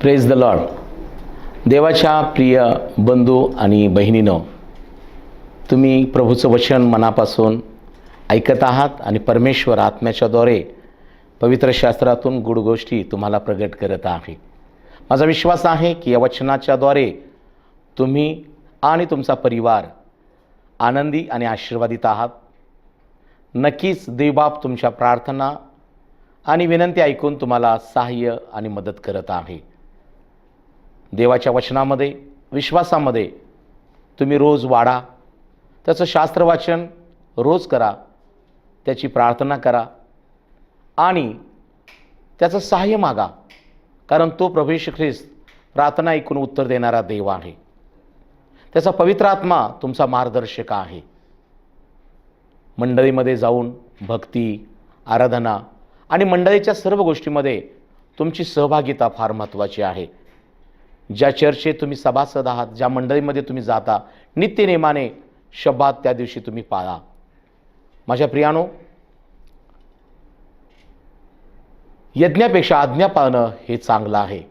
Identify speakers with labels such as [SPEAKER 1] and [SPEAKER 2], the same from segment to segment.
[SPEAKER 1] Praise the Lord देवाच्या प्रिय बंधू आणि बहिणीनं तुम्ही प्रभूचं वचन मनापासून ऐकत आहात आणि परमेश्वर आत्म्याच्याद्वारे पवित्र शास्त्रातून गुड गोष्टी तुम्हाला प्रगट करत आहे. माझा विश्वास आहे की या वचनाच्याद्वारे तुम्ही आणि तुमचा परिवार आनंदी आणि आशीर्वादित आहात. नक्कीच देवबाप तुमच्या प्रार्थना आणि विनंती ऐकून तुम्हाला सहाय्य आणि मदत करत आहे. देवाच्या वचनामध्ये विश्वासामध्ये तुम्ही रोज वाढा त्याचं शास्त्रवाचन रोज करा. त्याची प्रार्थना करा. आणि त्याचं सहाय्य मागा. कारण तो प्रभू ख्रिस्त प्रार्थना ऐकून उत्तर देणारा देव आहे. त्याचा पवित्र आत्मा तुमचा मार्गदर्शक आहे. मंडळीमध्ये जाऊन भक्ती आराधना आणि मंडळीच्या सर्व गोष्टीमध्ये तुमची सहभागिता फार महत्त्वाची आहे. ज्या चर्चेत तुम्ही सभासद आहात ज्या मंडळीमध्ये तुम्ही जाता नित्यनेमाने शब्दात त्या दिवशी तुम्ही पाळा. माझ्या प्रियानो यज्ञापेक्षा आज्ञा पाळणं हे चांगलं आहे.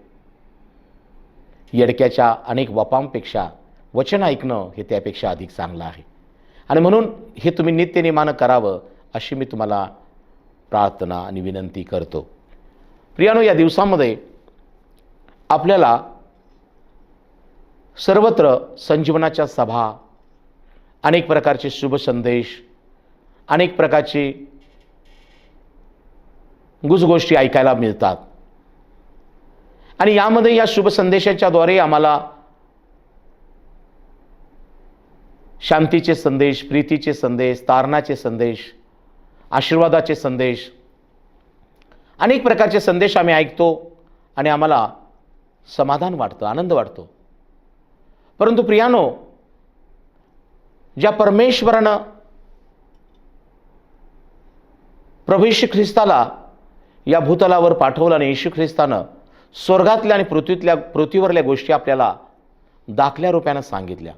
[SPEAKER 1] येडक्याच्या अनेक वपांपेक्षा वचन ऐकणं हे त्यापेक्षा अधिक चांगलं आहे. आणि म्हणून हे तुम्ही नित्यनेमानं करावं अशी मी तुम्हाला प्रार्थना आणि विनंती करतो. प्रियानो या दिवसामध्ये आपल्याला सर्वत्र संजीवनाच्या सभा अनेक प्रकारचे शुभ संदेश अनेक प्रकारचे गुजगोष्टी ऐकायला मिळतात. आणि यामध्ये या शुभ संदेशाच्याद्वारे आम्हाला शांतीचे संदेश प्रीतीचे संदेश तारणाचे संदेश आशीर्वादाचे संदेश अनेक प्रकारचे संदेश आम्ही ऐकतो आणि आम्हाला समाधान वाटतं आनंद वाटतो. परंतु प्रियानो ज्या परमेश्वरानं प्रभू येशू ख्रिस्ताला या भूतलावर पाठवलं आणि येशू ख्रिस्तानं स्वर्गातल्या आणि पृथ्वीतल्या पृथ्वीवरल्या गोष्टी आपल्याला दाखल्या रुपयानं सांगितल्या.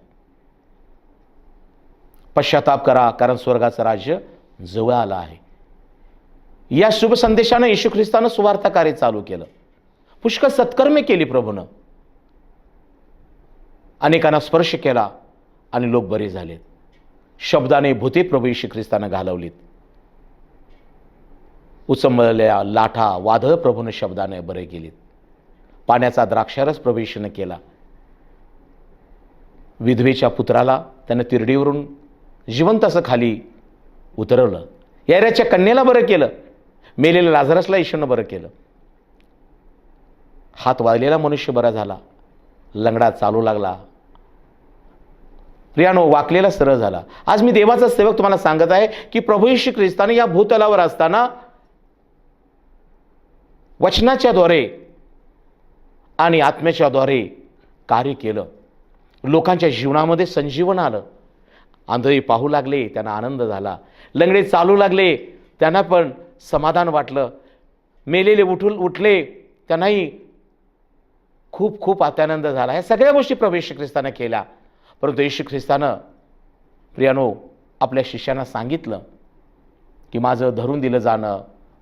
[SPEAKER 1] पश्चाताप करा कारण स्वर्गाचं राज्य जवळ आलं आहे. या शुभ संदेशानं येशू ख्रिस्तानं सुवार्थ कार्य चालू केलं. पुष्कळ सत्कर्मे केली प्रभूनं. अनेकांना स्पर्श केला आणि लोक बरे झालेत. शब्दाने भूते प्रभू येशू ख्रिस्तानं घालवलीत. उचंबळल्या लाठा वादळ प्रभूने शब्दाने बरे केलीत. पाण्याचा द्राक्षारस प्रवेशनं केला. विधवेच्या पुत्राला त्यानं तिरडीवरून जिवंत असं खाली उतरवलं. याऱ्याच्या कन्येला बरं केलं. मेलेल्या लाजरसला ईश्वरनं बरं केलं. हात वाजलेला मनुष्य बरा झाला. लंगडा चालू लागला. प्रियानो वाकलेला सरळ झाला. आज मी देवाचा सेवक तुम्हाला सांगत आहे की प्रभू श्री ख्रिस्ताने या भूतलावर असताना वचनाच्याद्वारे आणि आत्म्याच्याद्वारे कार्य केलं. लोकांच्या जीवनामध्ये संजीवन आलं. आंधळी पाहू लागले त्यांना आनंद झाला. लंगडे चालू लागले त्यांना पण समाधान वाटलं. मेलेले उठून उठले त्यांनाही खूप खूप आत्यानंद झाला. ह्या सगळ्या गोष्टी प्रभू श्री ख्रिस्तानं केल्या. परंतु येशू ख्रिस्तानं प्रियानो आपल्या शिष्यांना सांगितलं की माझं धरून दिलं जाणं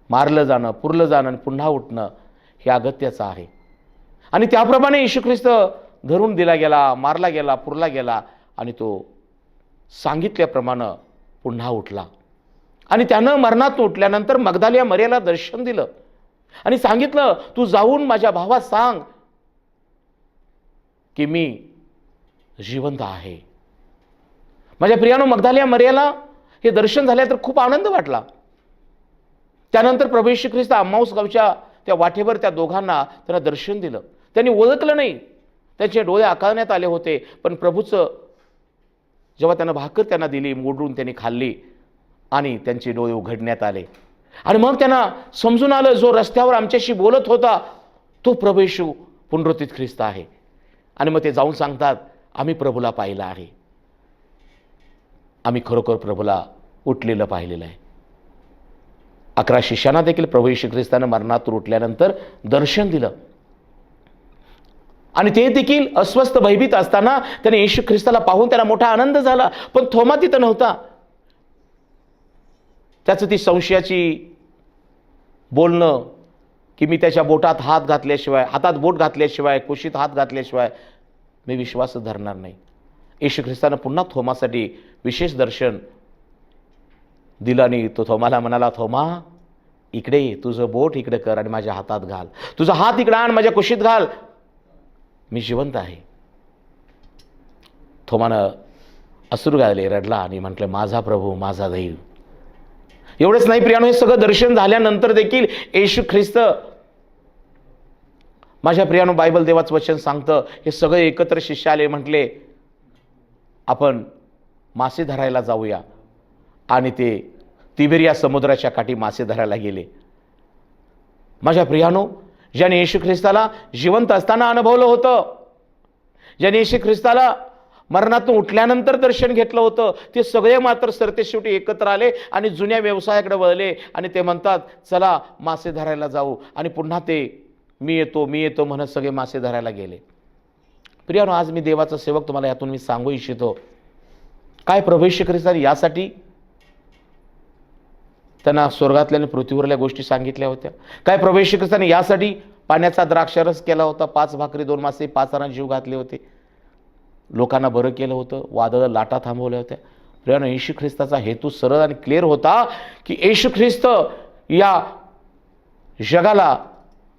[SPEAKER 1] मारलं जाणं पुरलं जाणं आणि पुन्हा उठणं हे अगत्याचं आहे. आणि त्याप्रमाणे येशू ख्रिस्त धरून दिला गेला मारला गेला पुरला गेला आणि तो सांगितल्याप्रमाणे पुन्हा उठला. आणि त्यानं मरणात उठल्यानंतर मगदालिया मर्याला दर्शन दिलं आणि सांगितलं तू जाऊन माझ्या भावात सांग की मी जिवंत आहे. माझ्या प्रियानो मगदालिया मर्याला हे दर्शन झाल्या तर खूप आनंद वाटला. त्यानंतर प्रभू येशू ख्रिस्त अम्माऊस गावच्या त्या वाटेवर त्या दोघांना त्यांना दर्शन दिलं. त्यांनी ओळखलं नाही. त्यांचे डोळे आकारण्यात आले होते पण प्रभूचं जेव्हा त्यांना भाकर त्यांना दिली मोडून त्यांनी खाल्ली आणि त्यांचे डोळे उघडण्यात आले. आणि मग त्यांना समजून आलं जो रस्त्यावर आमच्याशी बोलत होता तो प्रभेशू पुनरुत्थित ख्रिस्त आहे. आणि मग ते जाऊन सांगतात आम्ही प्रभूला पाहिलं आहे. आम्ही खरोखर प्रभूला उठलेलं पाहिलेलं आहे. अकरा शिष्यांना देखील प्रभू श्री ख्रिस्तानं मरणातून उठल्यानंतर दर्शन दिलं. आणि ते देखील अस्वस्थ भयभीत असताना त्याने येशू ख्रिस्ताला पाहून त्याला मोठा आनंद झाला. पण थोमा तिथं नव्हता. त्याचं ती संशयाची बोलणं की मी त्याच्या बोटात हात घातल्याशिवाय हातात बोट घातल्याशिवाय कुशीत हात घातल्याशिवाय मी विश्वास धरणार नाही. येशू ख्रिस्तानं पुन्हा थोमासाठी विशेष दर्शन दिलं आणि तो थोमाला म्हणाला थोमा इकडे तुझं बोट इकडे कर आणि माझ्या हातात घाल. तुझा हात इकडे आण माझ्या कुशीत घाल. मी जिवंत आहे. थोमानं असुर गायले रडला आणि म्हटलं माझा प्रभू माझा दैव. एवढंच नाही प्रियानो हे सगळं दर्शन झाल्यानंतर देखील येशू ख्रिस्त माझ्या प्रियानो बायबल देवाचं वचन सांगतं हे सगळे एकत्र शिष्य आले म्हटले आपण मासे धरायला जाऊया. आणि ते तिबेरिया समुद्राच्या काठी मासे धरायला गेले. माझ्या प्रियानो ज्याने येशू ख्रिस्ताला जिवंत असताना अनुभवलं होतं ज्याने येशू ख्रिस्ताला मरणातून उठल्यानंतर दर्शन घेतलं होतं ते सगळे मात्र सरतेशेवटी एकत्र आले आणि जुन्या व्यवसायाकडे वळले आणि ते म्हणतात चला मासे धरायला जाऊ. आणि पुन्हा ते मी येतो मी येतो म्हणत सगळे मासे धरायला गेले. प्रियानो आज मी देवाचा सेवक तुम्हाला यातून मी सांगू इच्छितो. काय प्रवेश ख्रिस्तान यासाठी? त्यांना स्वर्गातल्या आणि पृथ्वीवरल्या गोष्टी सांगितल्या होत्या. काय प्रवेश ख्रिस्तान यासाठी? पाण्याचा द्राक्षरस केला होता पाच भाकरी दोन मासे पाच जणांना जीव घातले होते. लोकांना बरं केलं होतं वादळ लाटा थांबवल्या होत्या. प्रियानो येशू ख्रिस्ताचा हेतू सरळ आणि क्लिअर होता की येशू ख्रिस्त या जगाला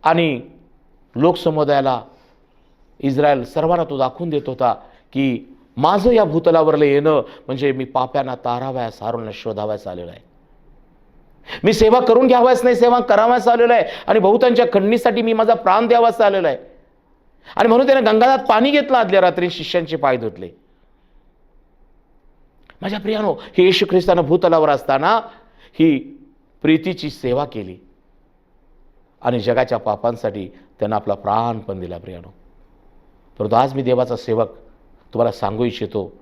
[SPEAKER 1] आणि लोकसमुदायाला इस्रायल सर्वांना तो दाखवून देत होता की माझं या भूतलावरलं येणं म्हणजे मी पाप्यांना ताराव्यास हारूनला शोधाव्यास आलेलं आहे. मी सेवा करून घ्यावयास नाही सेवा कराव्यास आलेलो आहे. आणि बहुतांच्या खंडणीसाठी मी माझा प्राण द्यावास आलेलो आहे. आणि म्हणून त्याने गंगाधात पाणी घेतलं आदल्या रात्री शिष्यांचे पाय धुतले. माझ्या प्रियानो हे येशू ख्रिस्तानं भूतलावर असताना ही प्रीतीची सेवा केली. आणि जगाच्या पापांसाठी त्यांना आपला प्राण पण दिला प्रियानो. परंतु आज मी देवाचा सेवक तुम्हाला सांगू इच्छितो.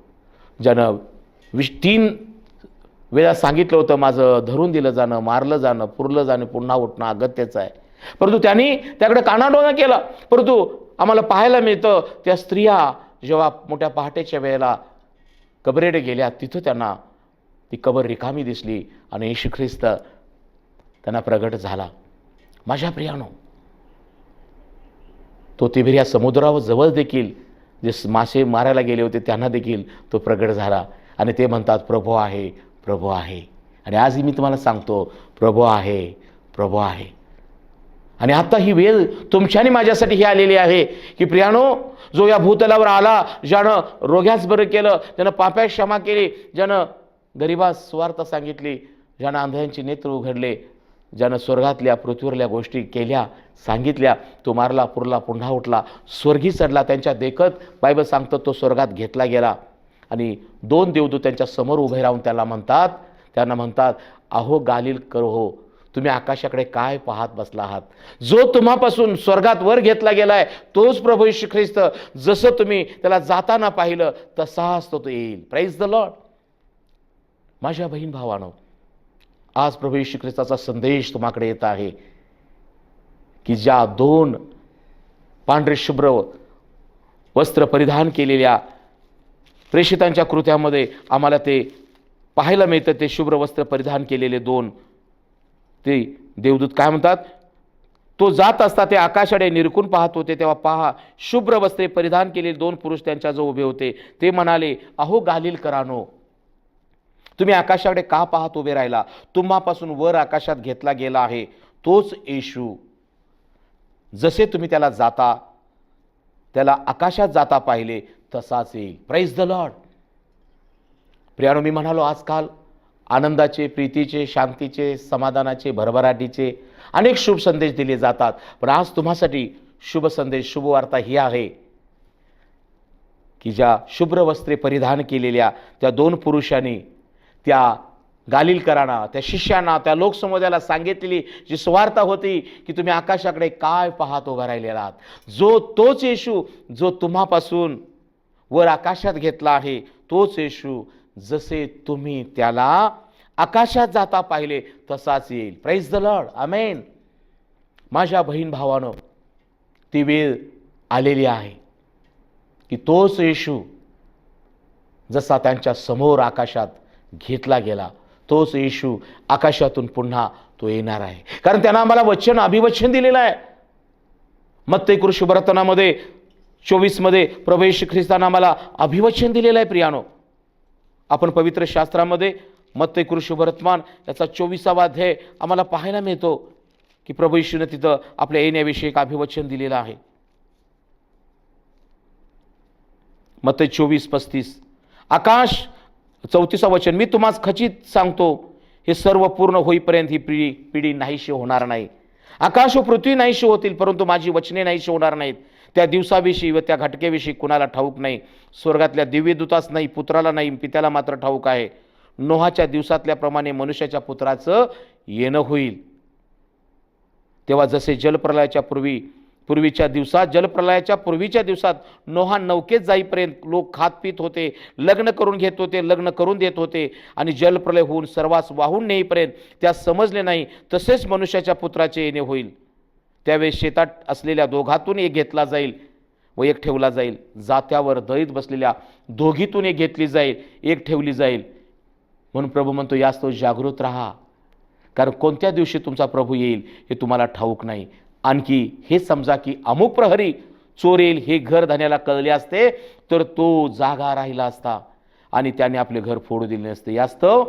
[SPEAKER 1] ज्यानं विश तीन वेळा सांगितलं होतं माझं धरून दिलं जाणं मारलं जाणं पुरलं जाणं पुन्हा उठणं अगत्याचं आहे. परंतु त्यांनी त्याकडे कानाडोना केला. परंतु आम्हाला पाहायला मिळतं त्या स्त्रिया जेव्हा मोठ्या पहाटेच्या वेळेला कबरेडे गेल्या तिथं त्यांना ती कबर रिकामी दिसली आणि येशू ख्रिस्त त्यांना प्रगट झाला. माझ्या प्रियानो तो तिबिरिया समुद्रावर जवळ देखील जे मासे मारायला गेले होते त्यांना देखील तो प्रगट झाला. आणि ते म्हणतात प्रभू आहे प्रभू आहे. आणि आजही मी तुम्हाला सांगतो प्रभू आहे प्रभू आहे. आणि आता ही वेळ तुमच्याने माझ्यासाठी ही आलेली आहे की प्रियानो जो या भूतलावर आला ज्यानं रोग्यास बरं केलं ज्यानं पाप्यास क्षमा केली ज्यानं गरिबास स्वार्थ सांगितली ज्यानं आंधळ्यांचे नेत्र उघडले ज्यानं स्वर्गातल्या पृथ्वीवरल्या गोष्टी केल्या सांगितल्या तो मारला पुरला पुन्हा उठला स्वर्गी चढला त्यांच्या देखत बायबल सांगतं तो स्वर्गात घेतला गेला. आणि दोन देवदूत त्यांच्यासमोर उभे राहून त्याला म्हणतात त्यांना म्हणतात अहो गालील करो हो. तुम्ही आकाशाकडे काय पाहत बसला आहात? जो तुम्हापासून स्वर्गात वर घेतला गेलाय तोच प्रभू श्री ख्रिस्त. जसं तुम्ही त्याला जाताना पाहिलं तसाच तो तो येईल. प्राईज द लॉर्ड माझ्या बहीण भावानं आज प्रभू श्री ख्रिस्ताचा संदेश तुम्हाकडे येत आहे की ज्या दोन पांढरे शुभ्र वस्त्र परिधान केलेल्या प्रेषितांच्या कृत्यामध्ये आम्हाला ते पाहायला मिळतं ते शुभ्र वस्त्र परिधान केलेले दोन ते देवदूत काय म्हणतात? तो जात असता ते आकाशाडे निरकून पाहत होते तेव्हा पहा शुभ्र वस्त्रे परिधान केलेले दोन पुरुष त्यांच्याजवळ उभे होते. ते म्हणाले अहो गालिल करानो तुम्ही आकाशाकडे का पाहत उभे राहिला? तुम्हापासून वर आकाशात घेतला गेला आहे. तोच येशू. जसे तुम्ही त्याला जाता त्याला आकाशात जाता पाहिले तसाच येईल. प्राईज द लॉर्ड प्रियानो मी म्हणालो आजकाल आनंदाचे प्रीतीचे शांतीचे समाधानाचे भरभराटीचे अनेक शुभ संदेश दिले जातात. पण आज तुम्हासाठी शुभ संदेश शुभवार्ता ही आहे की ज्या शुभ्र वस्त्रे परिधान केलेल्या त्या दोन पुरुषांनी त्या गालिलकरांना त्या शिष्यांना त्या लोकसमुदायाला सांगितलेली जी स्वार्थ होती की तुम्ही आकाशाकडे काय पाहत उभा राहिलेला आहात? जो तोच येशू जो तुम्हापासून वर आकाशात घेतला आहे तोच येशू जसे तुम्ही त्याला आकाशात जाता पाहिले तसाच येईल. प्राईज द लॉर्ड अमेन माझ्या बहीण भावानं ती वेळ आलेली आहे की तोच येशू जसा त्यांच्यासमोर आकाशात घेतला गेला. तोच येशू आकाशातून पुन्हा तो येणार आहे. कारण त्यानं आम्हाला वचन अभिवचन दिलेलं आहे. मग ते कृषी वर्तनामध्ये चोवीसमध्ये प्रवेश ख्रिस्तानं आम्हाला अभिवचन दिलेलं आहे प्रियानो. आपण पवित्र शास्त्रामध्ये मत्ते कृषी वर्तमान याचा चोवीसावा अध्याय आम्हाला पाहायला मिळतो की प्रभू तिथं आपल्या येण्याविषयी एक अभिवचन दिलेलं आहे. मत्ते चोवीस पस्तीस आकाश चौतीसा वचन मी तुम्हाला खचित सांगतो हे सर्व पूर्ण होईपर्यंत ही पिढी पिढी नाहीशी होणार नाही. आकाश व पृथ्वी नाहीशी होतील परंतु माझी वचने नाहीशी होणार नाहीत. त्या दिवसाविषयी व त्या घटकेविषयी कुणाला ठाऊक नाही. स्वर्गातल्या दिव्यदूतास नाही पुत्राला नाही पित्याला मात्र ठाऊक आहे. नोहाच्या दिवसातल्याप्रमाणे मनुष्याच्या पुत्राचं येणं होईल. तेव्हा जसे जलप्रलयाच्या पूर्वी पूर्वीच्या दिवसात जलप्रलयाच्या पूर्वीच्या दिवसात नोहा नौकेत जाईपर्यंत लोक खात पित होते लग्न करून घेत होते लग्न करून देत होते आणि जलप्रलय होऊन सर्वांस वाहून नेईपर्यंत त्या समजले नाही तसेच मनुष्याच्या पुत्राचे येणे होईल. त्यावेळेस शेतात असलेल्या दोघातून एक घेतला जाईल व एक ठेवला जाईल. जात्यावर दळीत बसलेल्या दोघीतून एक घेतली जाईल एक ठेवली जाईल. म्हणून प्रभू म्हणतो यास्तव जागृत राहा. कारण कोणत्या दिवशी तुमचा प्रभू येईल हे तुम्हाला ठाऊक नाही. आणखी हे समजा की अमुक प्रहरी चोरेल हे घर धान्याला कळले असते तर तो जागा राहिला असता आणि त्याने आपले घर फोडू दिले नसते. यास्तव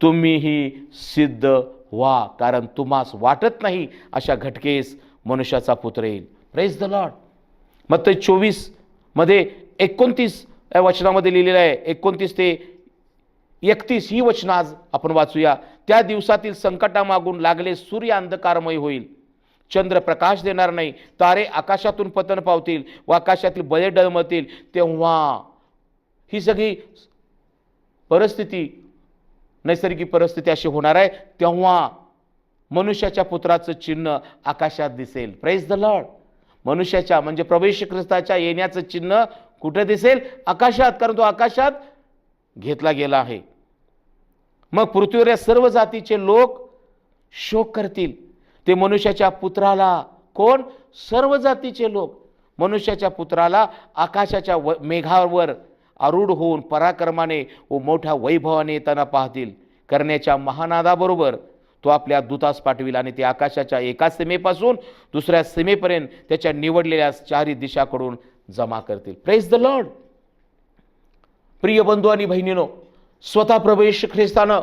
[SPEAKER 1] तुम्हीही सिद्ध व्हा कारण तुम्हास वाटत नाही अशा घटकेस मनुष्याचा पुत्र येईल. प्रेस द लॉर्ड मग ते चोवीसमध्ये एकोणतीस या वचनामध्ये लिहिलेलं आहे. एकोणतीस ते एकतीस ही वचनं आज आपण वाचूया. त्या दिवसातील संकटामागून लागले सूर्य अंधकारमय होईल. चंद्र प्रकाश देणार नाही. तारे आकाशातून पतन पावतील व आकाशातील बळे डळमतील तेव्हा ही सगळी परिस्थिती नैसर्गिक परिस्थिती अशी होणार आहे. तेव्हा मनुष्याच्या पुत्राचं चिन्ह आकाशात दिसेल. प्रेस द लॉर्ड मनुष्याच्या म्हणजे प्रवेश ख्रिस्ताच्या येण्याचं चिन्ह कुठं दिसेल? आकाशात कारण तो आकाशात घेतला गेला आहे. मग पृथ्वीवर या सर्व जातीचे लोक शोक करतील. ते मनुष्याच्या पुत्राला कोण? सर्व जातीचे लोक. मनुष्याच्या पुत्राला आकाशाच्या व मेघावर आरूढ होऊन पराक्रमाने व मोठ्या वैभवाने येताना पाहतील. करण्याच्या महानादाबरोबर तो आपल्या दूतास पाठविल आणि ते आकाशाच्या एका सीमेपासून दुसऱ्या सीमेपर्यंत त्याच्या निवडलेल्या चारी दिशाकडून जमा करतील. प्रेस द लॉर्ड प्रिय बंधू आणि बहिणीनो स्वतः प्रवेश ख्रिस्तानं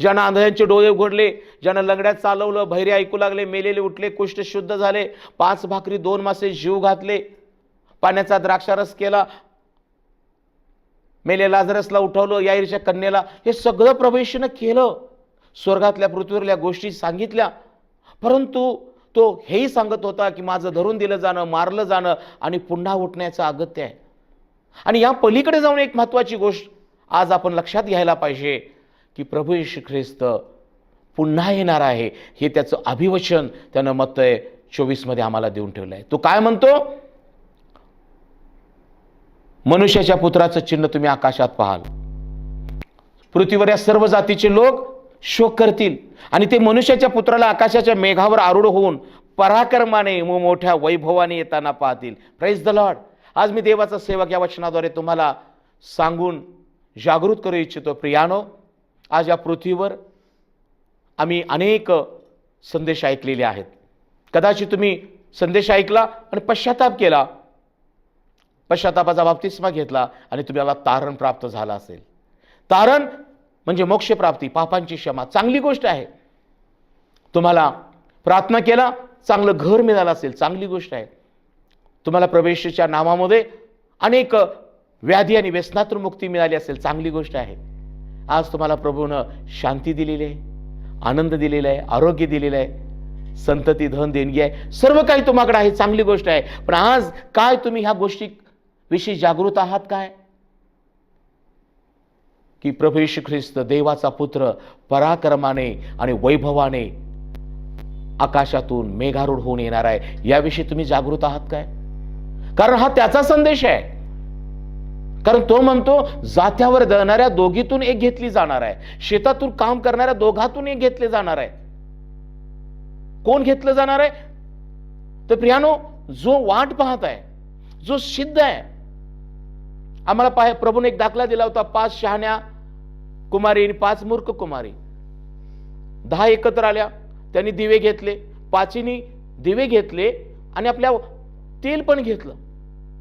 [SPEAKER 1] ज्यानं आंधळ्यांचे डोळे उघडले ज्यानं लंगड्यात चालवलं भैरे ऐकू लागले मेलेले उठले कुष्ठ शुद्ध झाले पाच भाकरी दोन मासे जीव घातले पाण्याचा द्राक्षारस केला मेले लाजरसला उठवलं याईरच्या कन्येला हे सगळं प्रवेशनं केलं. स्वर्गातल्या पृथ्वीवरल्या गोष्टी सांगितल्या. परंतु तो हेही सांगत होता की माझं धरून दिलं जाणं मारलं जाणं आणि पुन्हा उठण्याचं अगत्य आहे. आणि या पलीकडे जाऊन एक महत्त्वाची गोष्ट आज आपण लक्षात घ्यायला पाहिजे. की प्रभू येशू ख्रिस्त पुन्हा येणार आहे हे त्याचं अभिवचन त्यानं मत चोवीसमध्ये आम्हाला देऊन ठेवलं आहे तो काय म्हणतो? मनुष्याच्या पुत्राचं चिन्ह तुम्ही आकाशात पाहाल. पृथ्वीवर या सर्व जातीचे लोक शोक करतील. आणि ते मनुष्याच्या पुत्राला आकाशाच्या मेघावर आरूढ होऊन पराक्रमाने व मोठ्या वैभवाने येताना पाहतील. प्राईज द लॉर्ड आज मी देवाचा सेवक या वचनाद्वारे तुम्हाला सांगून जागृत करू इच्छितो. प्रियानो आज या पृथ्वीवर आम्ही अनेक संदेश ऐकलेले आहेत. कदाचित तुम्ही संदेश ऐकला आणि पश्चाताप केला. पश्चातापाचा बाप्तिस्मा घेतला आणि तुम्हाला तारण प्राप्त झाला असेल. तारण म्हणजे मोक्षप्राप्ती पापांची क्षमा. चांगली गोष्ट आहे. तुम्हाला प्रार्थना केला चांगलं घर मिळालं असेल चांगली गोष्ट आहे. तुम्हाला प्रवेशच्या नामामध्ये अनेक व्याधी आणि व्यसनातून मुक्ती मिळाली असेल चांगली गोष्ट आहे. आज तुम्हाला प्रभूनं शांती दिलेली आहे आनंद दिलेला आहे आरोग्य दिलेलं आहे संतती धन देणगी आहे. सर्व काही तुम्हाकडे आहे चांगली गोष्ट आहे. पण आज काय तुम्ही ह्या गोष्टी विषयी जागृत आहात काय? की प्रभू येशू ख्रिस्त देवाचा पुत्र पराक्रमाने आणि वैभवाने आकाशातून मेघारूढ होऊन येणार आहे. याविषयी तुम्ही जागृत आहात काय? कारण हा त्याचा संदेश आहे. कारण तो म्हणतो जात्यावर दळणाऱ्या दोघीतून एक घेतली जाणार आहे. शेतातून काम करणाऱ्या दोघातून एक घेतले जाणार आहे. कोण घेतलं जाणार आहे? तर प्रियानो जो वाट पाहत आहे जो सिद्ध आहे आम्हाला पाहे प्रभूने एक दाखला दिला होता पाच शहाण्या कुमारी आणि पाच मूर्ख कुमारी. दहा एकत्र आल्या त्यांनी दिवे घेतले पाचीनी दिवे घेतले आणि आपल्या तेल पण घेतलं.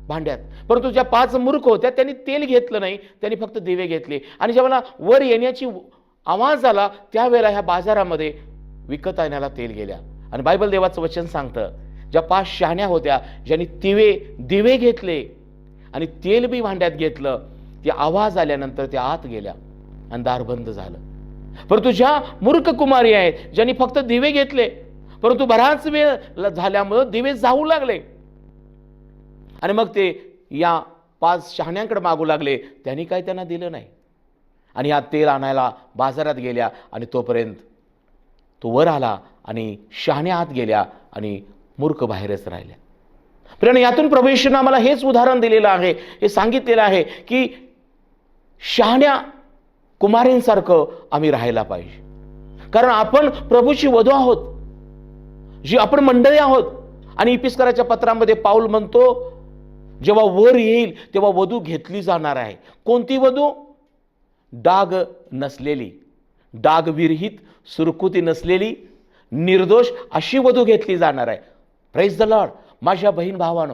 [SPEAKER 1] भांड्यात. परंतु ज्या पाच मूर्ख होत्या त्यांनी तेल घेतलं नाही त्यांनी फक्त दिवे घेतले. आणि जेव्हा वर येण्याची आवाज आला त्यावेळेला ह्या बाजारामध्ये विकत आणण्याला तेल गेल्या. आणि बायबल देवाचं वचन सांगतं ज्या पाच शहाण्या होत्या ज्यांनी दिवे दिवे घेतले आणि तेल बी भांड्यात घेतलं ते आवाज आल्यानंतर त्या आत गेल्या आणि दार बंद झालं. परंतु ज्या मूर्ख कुमारी आहेत ज्यांनी फक्त दिवे घेतले परंतु बराच वेळ ल- झाल्यामुळं दिवे जाऊ लागले. आणि मग ते या पाच शहाण्यांकडे मागू लागले. त्यांनी काय त्यांना दिलं नाही. आणि या तेल आणायला बाजारात गेल्या आणि तोपर्यंत तो वर आला आणि शहाण्या आत गेल्या आणि मूर्ख बाहेरच राहिल्या. प्रेरण यातून प्रभू आम्हाला हेच उदाहरण दिलेलं आहे. हे सांगितलेलं आहे की शहाण्या कुमारींसारखं आम्ही राहायला पाहिजे. कारण आपण प्रभूची वधू आहोत. जी आपण मंडळी आहोत. आणि इपिस्कराच्या पत्रामध्ये पाऊल म्हणतो जेव्हा वर येईल तेव्हा वधू घेतली जाणार आहे. कोणती वधू? डाग नसलेली. डाग विरहित सुरकुती नसलेली निर्दोष अशी वधू घेतली जाणार आहे. प्रेस द लॉर्ड माझ्या बहीण भावानं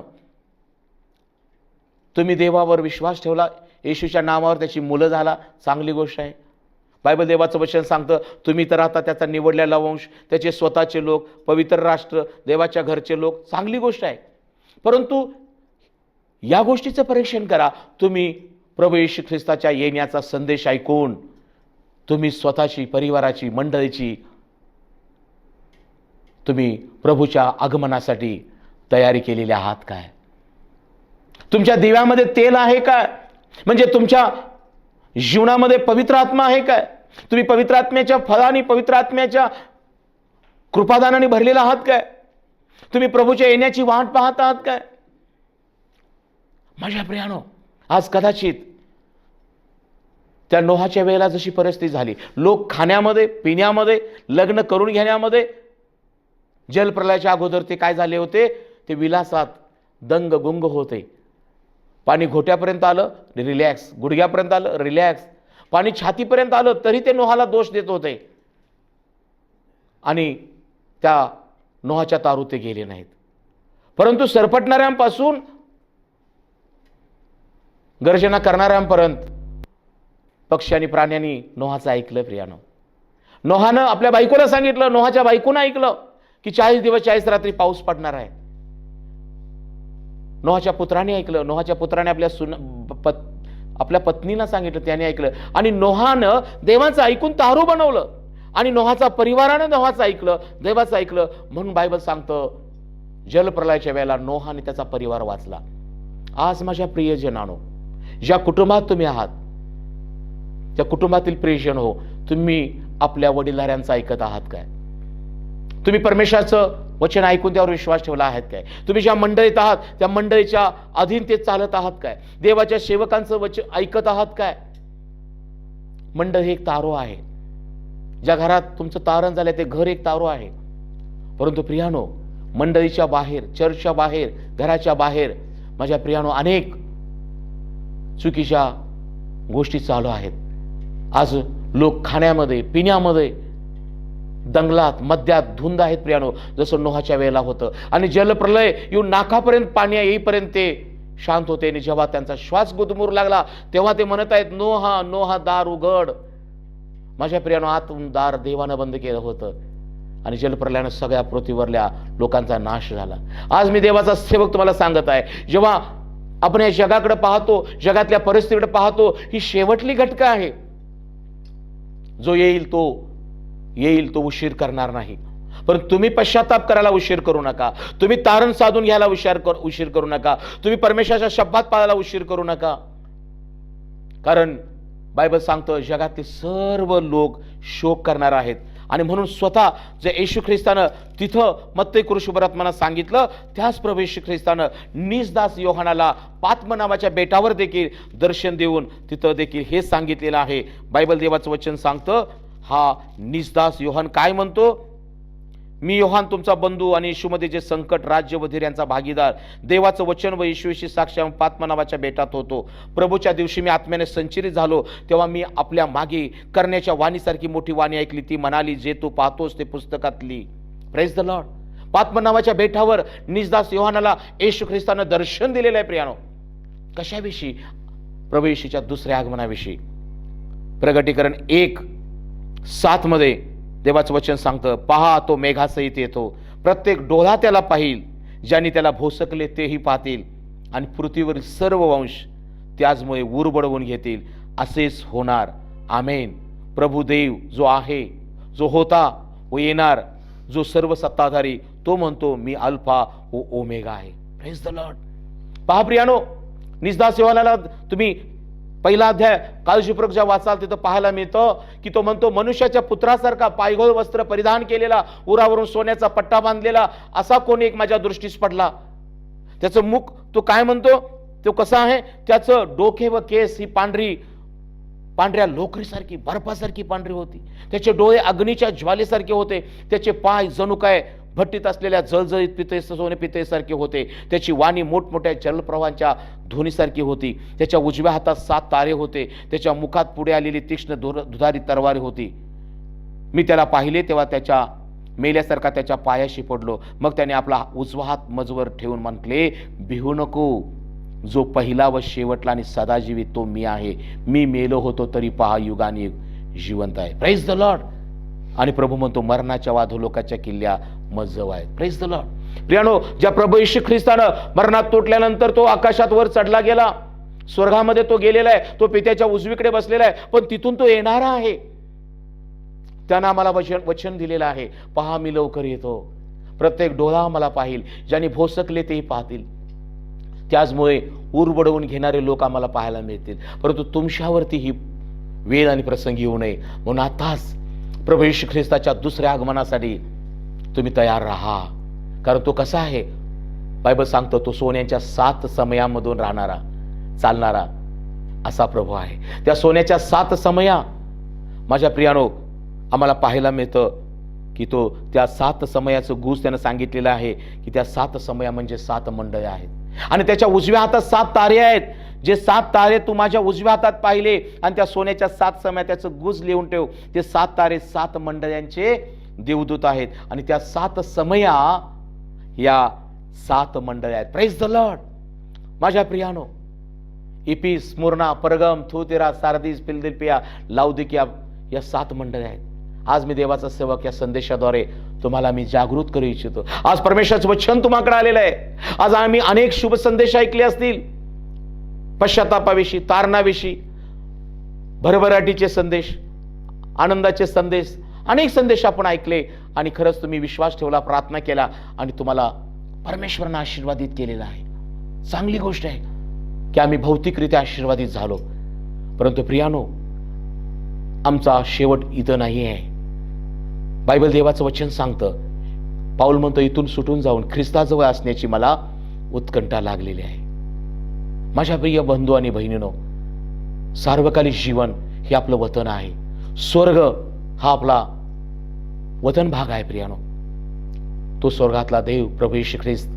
[SPEAKER 1] तुम्ही देवावर विश्वास ठेवला येशूच्या नावावर त्याची मुलं झाला चांगली गोष्ट आहे. बायबल देवाचं वचन सांगतं तुम्ही तर आता त्याचा निवडलेला वंश त्याचे स्वतःचे लोक पवित्र राष्ट्र देवाच्या घरचे लोक चांगली गोष्ट आहे. परंतु या गोष्टीचं परीक्षण करा. तुम्ही प्रभू येशू ख्रिस्ताच्या येण्याचा संदेश ऐकून तुम्ही स्वतःची परिवाराची मंडळीची तुम्ही प्रभूच्या आगमनासाठी तयारी केलेली आहात काय? तुमच्या दिव्यामध्ये तेल आहे काय? म्हणजे तुमच्या जीवनामध्ये पवित्र आत्मा आहे काय? तुम्ही पवित्र आत्म्याच्या फळाने पवित्र आत्म्याच्या कृपादानाने भरलेला आहात काय? तुम्ही प्रभूच्या येण्याची वाट पाहत आहात काय? माझ्या प्रियानो आज कदाचित त्या नोहाच्या वेळेला जशी परिस्थिती झाली लोक खाण्यामध्ये पिण्यामध्ये लग्न करून घेण्यामध्ये जलप्रलयाच्या अगोदर ते काय झाले होते? ते विलासात दंग गुंग होते. पाणी घोट्यापर्यंत आलं रिलॅक्स गुडघ्यापर्यंत आलं रिलॅक्स. पाणी छातीपर्यंत आलं तरी ते नोहाला दोष देत होते. आणि त्या नोहाच्या तारू ते गेले नाहीत. परंतु सरपटणाऱ्यांपासून गर्जना करणाऱ्यांपर्यंत पक्षी आणि प्राण्यांनी नोहाचं ऐकलं प्रियानं. नोहानं आपल्या बायकोला सांगितलं नोहाच्या बायकोनं ऐकलं की चाळीस दिवस चाळीस रात्री पाऊस पडणार आहे. नोहाच्या पुत्राने ऐकलं नोहाच्या पुत्राने आपल्या सुन पत आपल्या पत्नीला सांगितलं त्याने ऐकलं. आणि नोहानं देवाचं ऐकून तारू बनवलं. आणि नोहाचा परिवारानं नोहाचं ऐकलं देवाचं ऐकलं. म्हणून बायबल सांगतं जलप्रलयाच्या वेळेला नोहाने त्याचा परिवार वाचला. आज माझ्या प्रियजनानो ज्या कुटुंबात तुम्ही आहात त्या कुटुंबातील प्रियजन हो तुम्ही आपल्या वडीलधाऱ्यांचं ऐकत आहात काय? तुम्ही परमेश्वराचं वचन ऐकून त्यावर विश्वास ठेवला आहात काय? तुम्ही ज्या मंडळीत आहात त्या मंडळीच्या अधीन ते चालत आहात काय? देवाच्या सेवकांचं वचन ऐकत आहात काय? मंडळ हे एक तारो आहे. ज्या घरात तुमचं तारण झालंय ते घर एक तारो आहे. परंतु प्रियानो मंडळीच्या बाहेर चर्चच्या बाहेर घराच्या बाहेर माझ्या प्रियानो अनेक चुकीच्या गोष्टी चालू आहेत. आज लोक खाण्यामध्ये पिण्यामध्ये दंगलात मद्यात धुंद आहेत प्रियानो. जसं नोहाच्या वेळेला होतं. आणि जलप्रलय येऊन नाकापर्यंत पाणी येईपर्यंत ते शांत होते. आणि जेव्हा त्यांचा श्वास गुदमूर लागला तेव्हा ते म्हणत आहेत नोहा नोहा दार उघड. माझ्या प्रियानो आतून दार देवानं बंद केलं होतं. आणि जलप्रलयानं सगळ्या पृथ्वीवरल्या लोकांचा नाश झाला. आज मी देवाचा सेवक तुम्हाला सांगत आहे. जेव्हा आपण या जगाकडे पाहतो जगातल्या परिस्थितीकडे पाहतो ही शेवटली घटका आहे. जो येईल तो येईल तो उशीर करणार नाही. पण तुम्ही पश्चाताप करायला उशीर करू नका. तुम्ही तारण साधून घ्यायला उशीर कर उशीर करू नका. तुम्ही परमेश्वराच्या शब्दात पाळायला उशीर करू नका. कारण बायबल सांगतं जगातले सर्व लोक शोक करणार आहेत. आणि म्हणून स्वतः जे येशू ख्रिस्तानं तिथं मत्ते कृषुभरात्मानं सांगितलं त्याच प्रभू येशू ख्रिस्तानं निजदास योहानाला पात्म नावाच्या बेटावर देखील दर्शन देऊन तिथं देखील हे सांगितलेलं आहे. बायबल देवाचं वचन सांगतं हा निजदास योहान काय म्हणतो? मी योहान तुमचा बंधू आणि येशूमध्ये जे संकट राज्य व यांचा भागीदार देवाचं वचन व येशूशी साक्ष पात्मा नावाच्या बेटात होतो. प्रभूच्या दिवशी मी आत्म्याने संचरित झालो तेव्हा मी आपल्या मागे करण्याच्या वाणीसारखी मोठी वाणी ऐकली. ती म्हणाली जे तू पाहतोस ते पुस्तकातली. प्रेस द लॉर्ड पात्मा नावाच्या बेटावर निजदास योहानाला येशू ख्रिस्तानं दर्शन दिलेलं आहे प्रियानो. कशाविषयी? प्रभू येशूच्या दुसऱ्या आगमनाविषयी. प्रगटीकरण एक सातमध्ये देवाचं वचन सांगतं पहा तो मेघासहित येतो. प्रत्येक डोळा त्याला पाहिल. ज्यांनी त्याला भोसकले तेही पाहतील. आणि पृथ्वीवरील सर्व वंश त्याचमुळे उरबडवून घेतील. असेच होणार. आमेन. प्रभू देव जो आहे जो होता व येणार. जो सर्व सत्ताधारी तो म्हणतो मी अल्फा व ओमेगा आहे. प्रेस द लॉर्ड पहा प्रियानो निजदा सेवाला तुम्ही पहिला अध्याय काळजीपूर्वक ज्या वाचाल तिथं पाहायला मिळतं की तो म्हणतो मनुष्याच्या पुत्रासारखा पायघोळ वस्त्र परिधान केलेला उरावरून सोन्याचा पट्टा बांधलेला असा कोणी एक माझ्या दृष्टीस पडला. त्याचं मुख तो काय म्हणतो? तो कसा आहे? त्याचं डोके व केस ही पांढरी पांढऱ्या लोकरीसारखी बर्फासारखी पांढरी होती. त्याचे डोळे अग्नीच्या ज्वालेसारखे होते. त्याचे पाय जणू काय भट्टीत असलेल्या जळजळीत पिते सोने पितेसारखे होते. त्याची वाणी मोठमोठ्या जलप्रवाहांच्या ध्वनीसारखी होती. त्याच्या उजव्या हातात सात तारे होते. त्याच्या मुखात पुढे आलेली तीक्ष्ण धुर दुधारी तरवारी होती. मी त्याला पाहिले तेव्हा त्याच्या मेल्यासारखा त्याच्या पायाशी पडलो. मग त्याने आपला उजवा हात मजवर ठेवून म्हटले भिहू नको. जो पहिला व शेवटला आणि सदाजीवी तो मी आहे. मी मेलो होतो तरी पहा युगाने जिवंत आहे. प्राईज द लॉर्ड आणि प्रभू म्हणतो मरणाच्या वाधोलोकाच्या किल्ल्या मजव आहे. प्रेस द लॉर्ड प्रियानो ज्या प्रभू येशू ख्रिस्तानं मरणात तुटल्यानंतर तो आकाशात वर चढला गेला. स्वर्गामध्ये तो गेलेला आहे. तो पित्याच्या उजवीकडे बसलेला आहे. पण तिथून तो येणारा आहे. त्यानं आम्हाला वचन वचन दिलेलं आहे. पहा मी लवकर येतो. प्रत्येक डोळा आम्हाला पाहिल. ज्यांनी भोसकले तेही पाहतील. त्याचमुळे उरबडवून घेणारे लोक आम्हाला पाहायला मिळतील. परंतु तुमच्यावरती ही वेळ आणि प्रसंग येऊ नये. म्हणून आताच प्रभू श्री ख्रिस्ताच्या दुसऱ्या आगमनासाठी तुम्ही तयार राहा. कारण तो कसा आहे? बायबल सांगतो तो सोन्याच्या सात समयामधून राहणारा चालणारा असा प्रभू आहे. त्या सोन्याच्या सात समया माझ्या प्रियानो आम्हाला पाहायला मिळतं की तो त्या सात समयाचं गुज त्यानं सांगितलेलं आहे की त्या सात समया म्हणजे सात मंडळ आहेत. आणि त्याच्या उजव्या हातात सात तारे आहेत. जे सात तारे तू माझ्या उजव्या हातात पाहिले आणि त्या सोन्याच्या सात समया त्याचं गुज लिहून ठेव. ते सात तारे सात मंडळांचे देवदूत आहेत. आणि त्या सात समया या सात मंडळ्या आहेत. प्रेस द लॉर्ड माझ्या प्रियानो इपी स्मुर्ना परगम थुतिरा सारदीस फिल्दिल्पिया लावदिकिया या सात मंडळ्या आहेत. आज मी देवाचा सेवक या संदेशाद्वारे तुम्हाला मी जागृत करू इच्छितो. आज परमेश्वराचं वचन तुम्हाकडे आलेलं आहे. आज आम्ही अनेक शुभ संदेश ऐकले असतील. पश्चातापाविषयी तारणाविषयी भरभराटीचे संदेश आनंदाचे संदेश अनेक संदेश आपण ऐकले आणि खरंच तुम्ही विश्वास ठेवला प्रार्थना केला आणि तुम्हाला परमेश्वरानं आशीर्वादित केलेला आहे. चांगली गोष्ट आहे की आम्ही भौतिकरित्या आशीर्वादित झालो. परंतु प्रियानो आमचा शेवट इथं नाही आहे. बायबल देवाचं वचन सांगतं पाऊल म्हणतो इथून सुटून जाऊन ख्रिस्ताजवळ असण्याची मला उत्कंठा लागलेली आहे. माझ्या प्रिय बंधू आणि बहिणीनो सार्वकालिक जीवन हे आपलं वतन आहे. स्वर्ग हा आपला वतन भाग आहे प्रियानो. तो स्वर्गातला देव प्रभू ख्रिस्त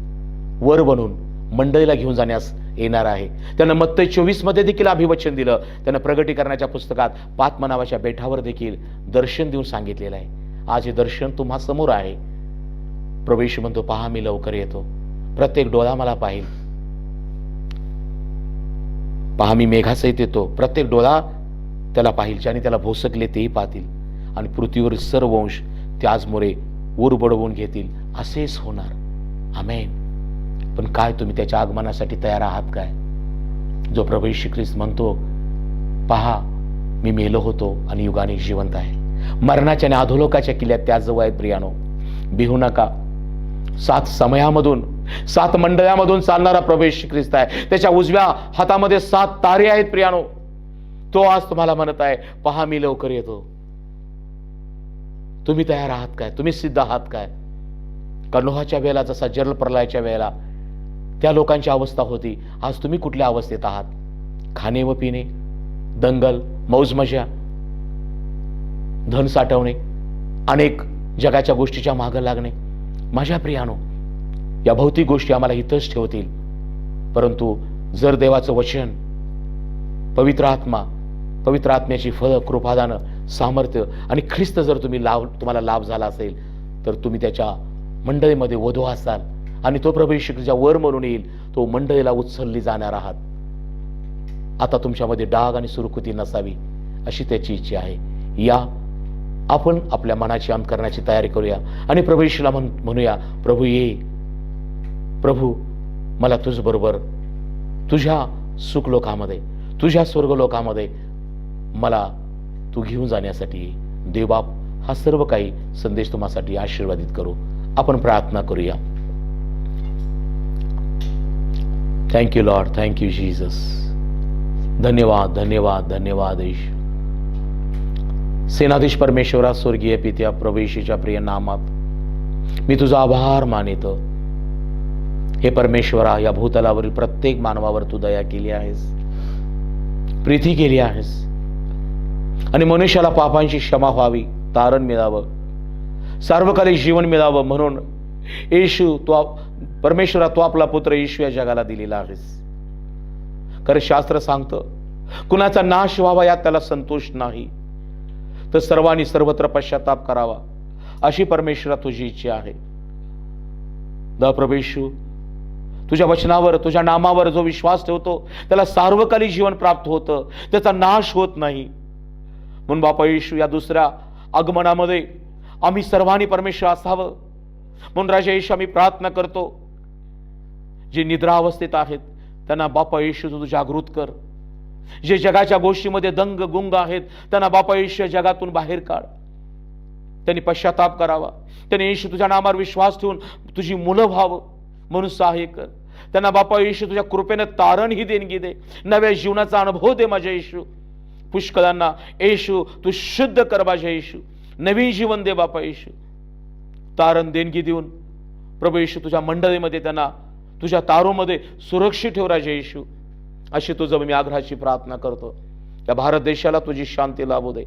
[SPEAKER 1] वर बनून मंडळीला घेऊन जाण्यास येणार आहे. त्यानं मत्तय चोवीसमध्ये देखील अभिवचन दिलं. त्यानं प्रगटीकरणाच्या पुस्तकात पात्मा नावाच्या बेठावर देखील दर्शन देऊन सांगितलेलं आहे. आज हे दर्शन तुम्हा समोर आहे. प्रवेश म्हणतो पहा मी लवकर येतो. प्रत्येक डोळा मला पाहिल. पहा मी मेघासहित येतो. प्रत्येक डोळा त्याला पाहिल ज्याने त्याला भोसकले तेही पाहतील. आणि पृथ्वीवरील सर्व वंश त्याचमुळे ऊर बडवून घेतील. असेच होणार. आमेन. पण काय तुम्ही त्याच्या आगमनासाठी तयार आहात काय? जो प्रभू येशू ख्रिस्त म्हणतो पहा मी मेलो होतो आणि युगाने जिवंत आहे. मरणाच्या आणि अधोलोकाच्या किल्ल्यात त्याजवळ आहेत प्रियानो बिहू नका. सात समयामधून सात मंडळामधून चालणारा प्रवेश ख्रिस्त आहे. त्याच्या उजव्या हातामध्ये सात तारे आहेत प्रियानो तो आज तुम्हाला म्हणत आहे पहा मी लवकर येतो. तुम्ही तयार आहात काय? तुम्ही सिद्ध आहात काय? कनोहाच्या वेळेला जसा जल प्रलयाच्या वेळेला त्या लोकांची अवस्था होती. आज तुम्ही कुठल्या अवस्थेत आहात? खाणे व पिणे दंगल मौजमजा धन साठवणे अनेक जगाच्या गोष्टीच्या मागं लागणे. माझ्या प्रियानो या भौतिक गोष्टी आम्हाला इथंच ठेवतील. परंतु जर देवाचं वचन पवित्र आत्मा पवित्र आत्म्याची फळं कृपादानं सामर्थ्य. आणि ख्रिस्त जर तुम्ही लाभ तुम्हाला लाभ झाला असेल तर तुम्ही त्याच्या मंडळीमध्ये वधू असाल. आणि तो प्रभू येशू ख्रिस्ता वर म्हणून येईल तो मंडळीला उचलली जाणार आहात. आता तुमच्यामध्ये डाग आणि सुरकुती नसावी अशी त्याची इच्छा आहे. या आपण आपल्या मनाची अंत करण्याची तयारी करूया. आणि प्रभू येशूला म्हण म्हणूया प्रभू ये. प्रभू मला तुझबरोबर तुझ्या सुखलोकामध्ये तुझ्या स्वर्गलोकामध्ये मला तू घेऊन जाण्यासाठी देवबाप हा सर्व काही संदेश तुम्हासाठी आशीर्वादित करू. आपण प्रार्थना करूया. थँक्यू लॉर्ड थँक्यू जीजस धन्यवाद धन्यवाद धन्यवाद ईश सेनाधीश परमेश्वरा स्वर्गीय पित्या प्रवेशीच्या प्रिय नामात मी तुझा आभार मानित. हे परमेश्वरा या भूतलावरील प्रत्येक मानवावर तू दया केली आहेस. प्रीती केली आहेस. आणि मनुष्याला पापांची क्षमा व्हावी तारण मिळावं. सार्वकालिक जीवन मिळावं म्हणून येशू तो परमेश्वरा तो आपला पुत्र येशू या जगाला दिलेला आहेस. खरं शास्त्र सांगतं कुणाचा नाश व्हावा यात त्याला संतोष नाही. तर सर्वांनी सर्वत्र पश्चाताप करावा अशी परमेश्वरा तुझी इच्छा आहे. द प्रभेशू तुझ्या वचनावर तुझ्या नामावर जो विश्वास ठेवतो त्याला सार्वकालिक जीवन प्राप्त होतं त्याचा नाश होत नाही. म्हणून बापा येशू या दुसऱ्या आगमनामध्ये आम्ही सर्वांनी परमेश्वर असावं. म्हणून राजा येशू आम्ही प्रार्थना करतो. जे निद्रा अवस्थेत आहेत त्यांना बापा येशू तू जागृत कर. जे जगाच्या गोष्टीमध्ये दंग गुंग आहेत त्यांना बापा येशू जगातून बाहेर काढ. त्यांनी पश्चाताप करावा. त्यांनी येशू तुझ्या नामावर विश्वास ठेवून तुझी मुलं व्हावं म्हणून सहाय्य कर. त्यांना बापा येशू तुझ्या कृपेनं तारणही देणगी दे. नव्या जीवनाचा अनुभव दे माझ्या येशू. पुष्कळांना येशू तू शुद्ध कर माझ्या येशू. नवीन जीवन दे बापा येशू. तारण देणगी देऊन प्रभू येशू तुझ्या मंडळीमध्ये त्यांना तुझ्या तारोमध्ये सुरक्षित ठेव राजा येशू. अशी तुझं मी आग्रहाची प्रार्थना करतो. या भारत देशाला तुझी शांती लाभू दे.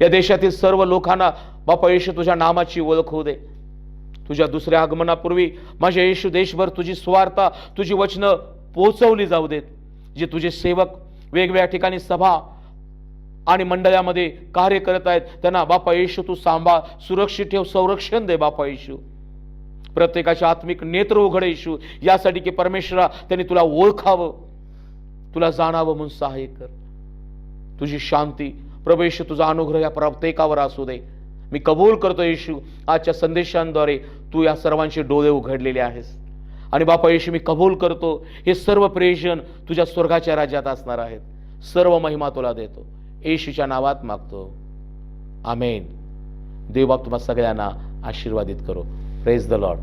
[SPEAKER 1] या देशातील सर्व लोकांना बापा येशू तुझ्या नामाची ओळख होऊ दे. तुझ्या दुसऱ्या आगमनापूर्वी माझ्या येशू देशभर तुझी स्वार्था तुझी वचनं पोहोचवली जाऊ देत. जे तुझे सेवक वेगवेगळ्या ठिकाणी सभा आणि मंडळामध्ये कार्य करत आहेत. त्यांना बापा येशू तू सांभाळ सुरक्षित ठेव संरक्षण दे बापा येशू. प्रत्येकाचे आत्मिक नेत्र उघड येशू. यासाठी की परमेश्वरा त्यांनी तुला ओळखावं तुला जाणावं म्हणून सहाय्य कर. तुझी शांती प्रवेश तुझा अनुग्रह या प्रत्येकावर असू दे. मी कबूल करतो येशू आजच्या संदेशांद्वारे तू या सर्वांचे डोळे उघडलेले आहेस. आणि बापा येशू मी कबूल करतो हे सर्व प्रेषण तुझ्या स्वर्गाच्या राज्यात असणार आहेत. सर्व महिमा तुला देतो. येशूच्या नावात मागतो. आमेन. देवबाब तुम्हा सगळ्यांना आशीर्वादित करो. Praise the Lord